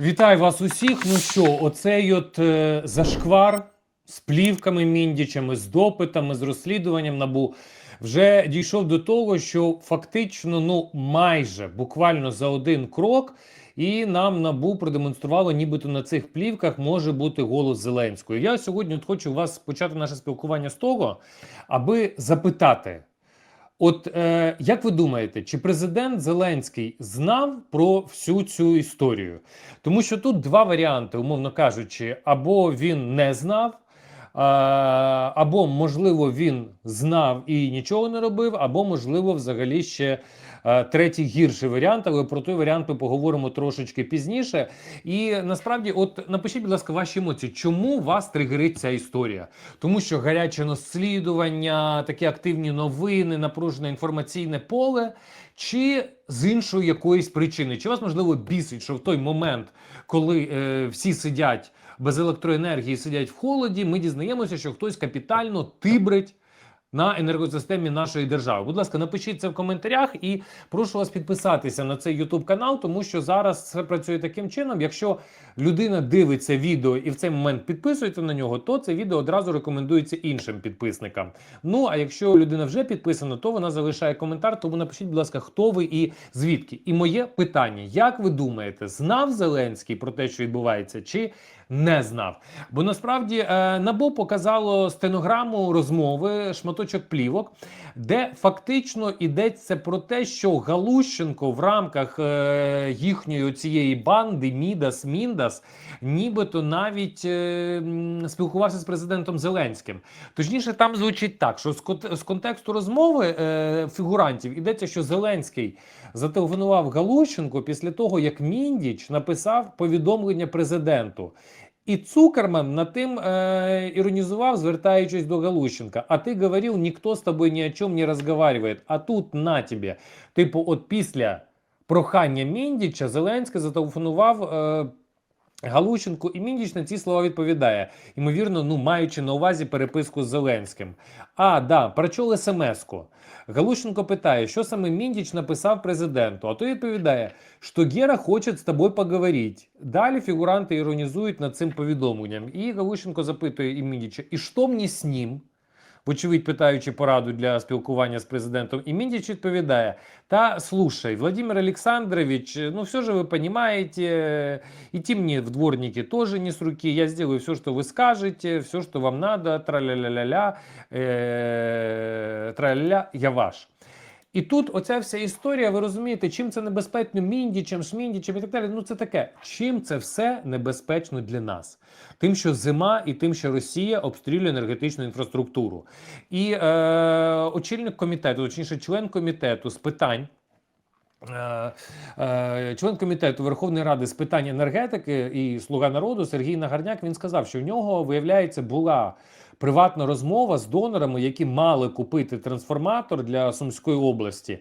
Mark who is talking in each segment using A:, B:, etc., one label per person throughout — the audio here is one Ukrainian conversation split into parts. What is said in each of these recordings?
A: Вітаю вас усіх. Ну що, оцей от е, зашквар з плівками міндічами, з допитами, з розслідуванням набу вже дійшов до того, що фактично, ну майже буквально за один крок, і нам набу продемонструвало, нібито на цих плівках може бути голос Зеленського. Я сьогодні от хочу вас почати наше спілкування з того, аби запитати. От е, як ви думаєте, чи президент Зеленський знав про всю цю історію? Тому що тут два варіанти, умовно кажучи, або він не знав, а, або, можливо, він знав і нічого не робив, або, можливо, взагалі ще е, третій гірший варіант, але про той варіант ми поговоримо трошечки пізніше. І насправді, от напишіть, будь ласка, ваші емоції, чому вас тригерить ця історія? Тому що гаряче розслідування, такі активні новини, напружене інформаційне поле, чи з іншої якоїсь причини? Чи вас можливо бісить, що в той момент, коли е, всі сидять без електроенергії, сидять в холоді, ми дізнаємося, що хтось капітально тибрить. На енергосистемі нашої держави. Будь ласка, напишіть це в коментарях і прошу вас підписатися на цей YouTube канал, тому що зараз це працює таким чином. Якщо людина дивиться відео і в цей момент підписується на нього, то це відео одразу рекомендується іншим підписникам. Ну а якщо людина вже підписана, то вона залишає коментар. Тому напишіть, будь ласка, хто ви і звідки. І моє питання: як ви думаєте, знав Зеленський про те, що відбувається, чи не знав? Бо насправді е, НАБУ показало стенограму розмови, шматочок плівок, де фактично йдеться про те, що Галущенко в рамках е, їхньої цієї банди Мідас Міндас, нібито навіть е, спілкувався з президентом Зеленським. Точніше, там звучить так, що з, контексту розмови е, фігурантів йдеться, що Зеленський зателефонував Галущенко після того, як Міндіч написав повідомлення президенту. І Цукерман над тим е, іронізував, звертаючись до Галущенка. А ти говорив, ніхто з тобою ні о чому не розговариває. А тут на тебе. Типу, от після прохання Міндіча Зеленський зателефонував. Е, Галущенко і Міндіч на ці слова відповідає, ймовірно, ну маючи на увазі переписку з Зеленським. А, да, прочули смс-ку. Галущенко питає, що саме Міндіч написав президенту. А той відповідає, що Гера хоче з тобою поговорити. Далі фігуранти іронізують над цим повідомленням. І Галущенко запитує і Міндіча, і що мені з ним? Вочевидь, питаючи пораду для спілкування з президентом, і Міндіч відповідає: Та слушай, Владимир Александрович, ну все же вы понимаете, идти мне в дворники тоже не с руки, я сделаю все, что вы скажете, все, что вам надо, тра-ля-ля-ля-ля, е, тра-ля-ля, я ваш. І тут оця вся історія, ви розумієте, чим це небезпечно міндічем, шміндічем і так далі. Ну це таке. Чим це все небезпечно для нас? Тим, що зима, і тим, що Росія обстрілює енергетичну інфраструктуру. І е, очільник комітету, точніше, член комітету з питань. е, е, Член комітету Верховної Ради з питань енергетики і слуга народу Сергій Нагарняк він сказав, що в нього виявляється була приватна розмова з донорами, які мали купити трансформатор для Сумської області.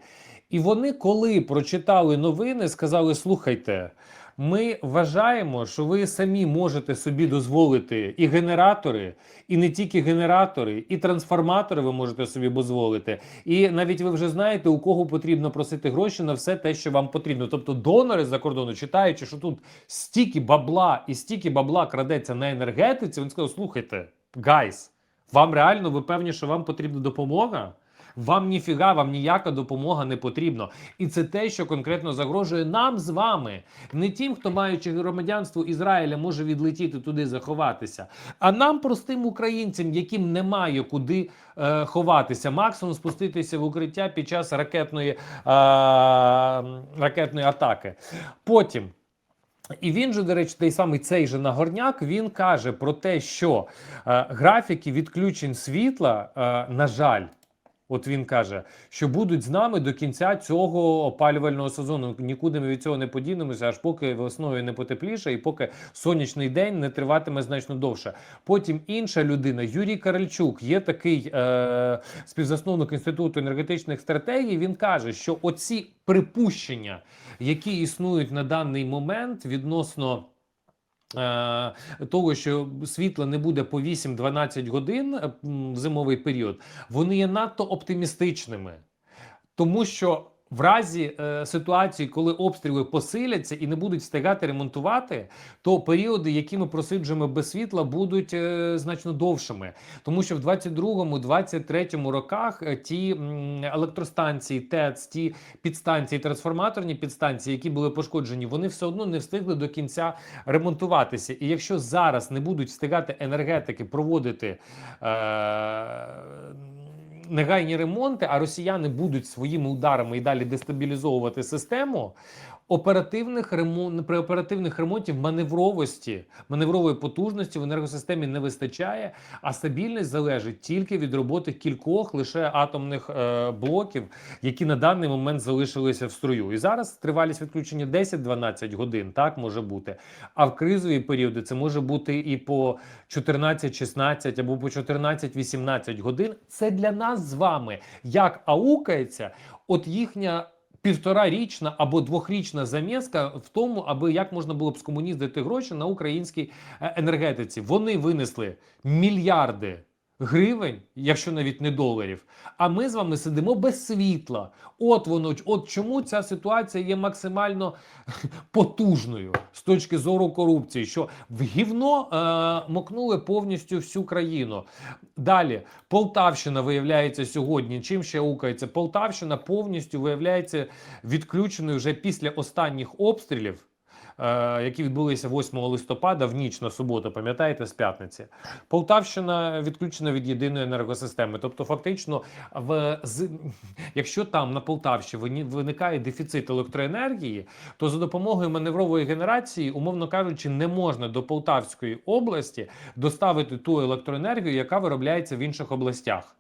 A: І вони, коли прочитали новини, сказали: слухайте. Ми вважаємо, що ви самі можете собі дозволити і генератори, і не тільки генератори, і трансформатори ви можете собі дозволити. І навіть ви вже знаєте, у кого потрібно просити гроші на все те, що вам потрібно. Тобто, донори за кордону, читаючи, що тут стільки бабла і стільки бабла крадеться на енергетиці, він сказав: слухайте, гайс, вам реально ви певні, що вам потрібна допомога? Вам ніфіга, вам ніяка допомога не потрібна. І це те, що конкретно загрожує нам з вами, не тим, хто маючи громадянство Ізраїля, може відлетіти туди заховатися, а нам, простим українцям, яким немає куди е, ховатися, максимум спуститися в укриття під час ракетної, е, ракетної атаки. Потім. І він же, до речі, той самий цей же Нагорняк, він каже про те, що е, графіки відключень світла, е, на жаль, от він каже, що будуть з нами до кінця цього опалювального сезону. Нікуди ми від цього не подінемося, аж поки весною не потепліше, і поки сонячний день не триватиме значно довше. Потім інша людина, Юрій Каральчук, є такий е, співзасновник інституту енергетичних стратегій. Він каже, що оці припущення, які існують на даний момент відносно. Е, Того, що світла не буде по 8-12 годин в зимовий період, вони є надто оптимістичними. Тому що в разі е, ситуації, коли обстріли посиляться і не будуть встигати ремонтувати, то періоди, які ми просиджуємо без світла, будуть е, значно довшими. Тому що в 22-23 роках е, ті електростанції, ТЕЦ, ті підстанції, трансформаторні підстанції, які були пошкоджені, вони все одно не встигли до кінця ремонтуватися. І якщо зараз не будуть встигати енергетики проводити. Е, негайні ремонти, а росіяни будуть своїми ударами і далі дестабілізовувати систему. Оперативних ремон... при оперативних ремонтів маневровості, маневрової потужності в енергосистемі не вистачає, а стабільність залежить тільки від роботи кількох лише атомних е, блоків, які на даний момент залишилися в строю. І зараз тривалість відключення 10-12 годин, так може бути. А в кризові періоди це може бути і по 14-16 або по 14-18 годин. Це для нас з вами як аукається, от їхня. Півторарічна або двохрічна заміска в тому, аби як можна було б скомуніздити гроші на українській е, енергетиці. Вони винесли мільярди гривень, якщо навіть не доларів. А ми з вами сидимо без світла. От воно от чому ця ситуація є максимально потужною з точки зору корупції, що в гівно е, мокнули повністю всю країну. Далі Полтавщина виявляється сьогодні. Чим ще укається? Полтавщина повністю виявляється відключеною вже після останніх обстрілів. Е, Які відбулися 8 листопада в ніч на суботу, пам'ятаєте, з п'ятниці. Полтавщина відключена від єдиної енергосистеми. Тобто, фактично, в з якщо там на Полтавщині виникає дефіцит електроенергії, то за допомогою маневрової генерації, умовно кажучи, не можна до Полтавської області доставити ту електроенергію, яка виробляється в інших областях.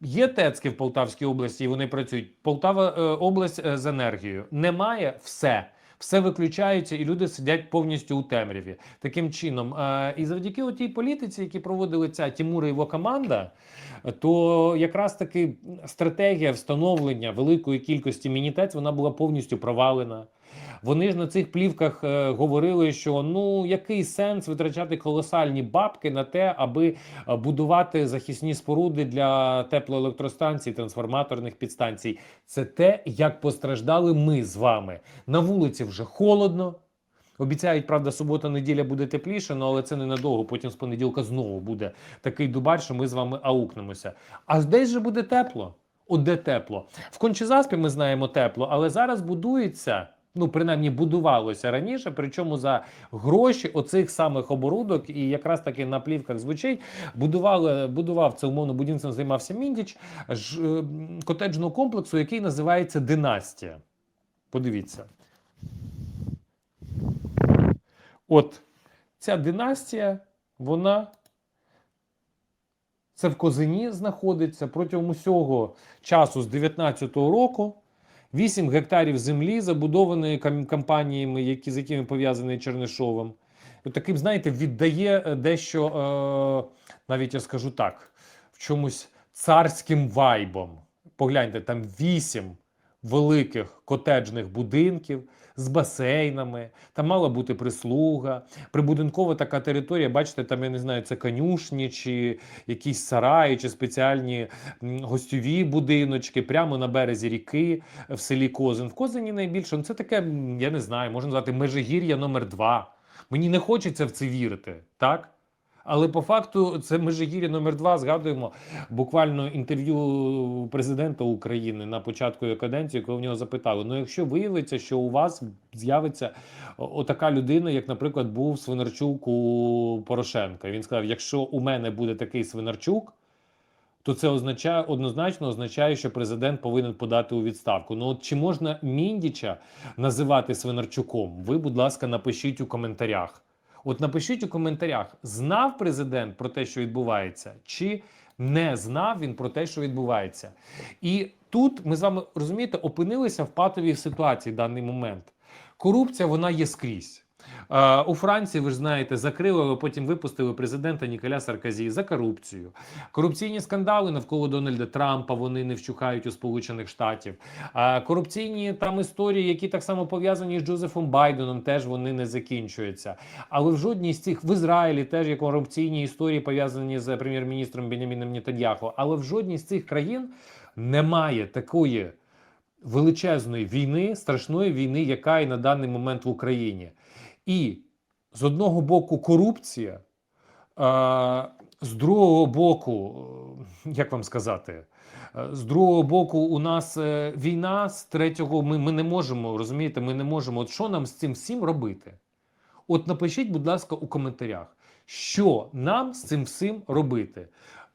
A: Є ТЕЦки в Полтавській області, і вони працюють. Полтава е, область е, з енергією. Немає все. Все виключається, і люди сидять повністю у темряві. Таким чином, е, і завдяки тій політиці, які проводили ця Тімура і його команда, то якраз таки стратегія встановлення великої кількості мінітець вона була повністю провалена. Вони ж на цих плівках е, говорили, що ну який сенс витрачати колосальні бабки на те, аби е, будувати захисні споруди для теплоелектростанцій, трансформаторних підстанцій. Це те, як постраждали ми з вами. На вулиці вже холодно. Обіцяють, правда, субота, неділя буде тепліше, ну, але це ненадовго. Потім з понеділка знову буде такий дубар, що ми з вами аукнемося. А десь же буде тепло. От де тепло. В Кончезаспі ми знаємо тепло, але зараз будується. Ну, принаймні будувалося раніше, причому за гроші оцих самих оборудок, і якраз таки на плівках звучить. Будували, будував це умовно будівництвом займався Міндіч ж, е, котеджного комплексу, який називається Династія. Подивіться. От ця династія, вона це в Козині знаходиться протягом усього часу з 19-го року. 8 гектарів землі, забудованої компаніями, які, з якими пов'язаний Чернишовим. Таким, знаєте, віддає е, дещо, е, навіть я скажу так, в чомусь царським вайбом. Погляньте, там 8 великих котеджних будинків з басейнами, там мала бути прислуга, прибудинкова така територія, бачите, там я не знаю, це конюшні, чи якісь сараї, чи спеціальні гостьові будиночки прямо на березі ріки в селі Козин. В Козині найбільше ну, це таке, я не знаю, можна назвати Межигір'я номер 2 Мені не хочеться в це вірити, так? Але по факту це Межигір'я номер 2 згадуємо буквально інтерв'ю президента України на початку його каденції, коли в нього запитали: ну, якщо виявиться, що у вас з'явиться отака людина, як, наприклад, був Свинарчук у Порошенка. Він сказав: якщо у мене буде такий Свинарчук, то це означає однозначно означає, що президент повинен подати у відставку. Ну от чи можна Міндіча називати Свинарчуком? Ви, будь ласка, напишіть у коментарях. От напишіть у коментарях, знав президент про те, що відбувається, чи не знав він про те, що відбувається. І тут ми з вами розумієте, опинилися в патовій ситуації в даний момент. Корупція вона є скрізь. У Франції, ви ж знаєте, закрили, але потім випустили президента Ніколя Саркозі за корупцію. Корупційні скандали навколо Дональда Трампа вони не вщухають у Сполучених Штатів. Корупційні там історії, які так само пов'язані з Джозефом Байденом, теж вони не закінчуються. Але в жодній з цих в Ізраїлі теж є корупційні історії пов'язані з прем'єр-міністром Беняміном Нетаньяху. Але в жодній з цих країн немає такої величезної війни, страшної війни, яка і на даний момент в Україні. І з одного боку корупція, з другого боку, е, як вам сказати, е, з другого боку, у нас е, війна, з третього ми, ми не можемо розумієте, ми не можемо. От що нам з цим всім робити? От напишіть, будь ласка, у коментарях, що нам з цим всім робити.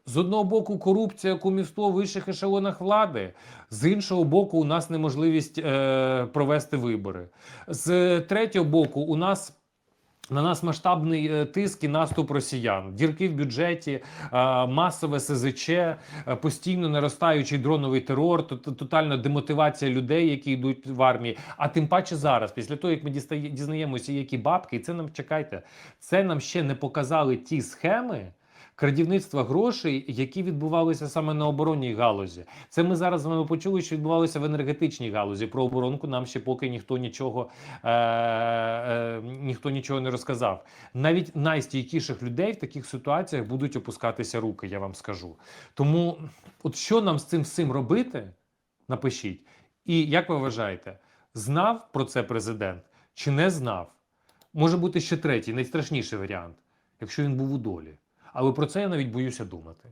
A: З одного боку, корупція, кумівство в вищих ешелонах влади, з іншого боку, у нас неможливість е, провести вибори. З третього боку, у нас на нас масштабний е, тиск і наступ росіян, дірки в бюджеті, е, масове СЗЧ, е, постійно наростаючий дроновий терор, тотальна демотивація людей, які йдуть в армії. А тим паче зараз, після того як ми дізнаємося, які бабки, і це нам чекайте, це нам ще не показали ті схеми. Крадівництва грошей, які відбувалися саме на оборонній галузі, це ми зараз з вами почули, що відбувалося в енергетичній галузі. Про оборонку нам ще поки ніхто нічого е, е, ніхто нічого не розказав. Навіть найстійкіших людей в таких ситуаціях будуть опускатися руки, я вам скажу. Тому, от що нам з цим всім робити, напишіть. І як ви вважаєте, знав про це президент чи не знав? Може бути ще третій, найстрашніший варіант, якщо він був у долі. Але про це я навіть боюся думати.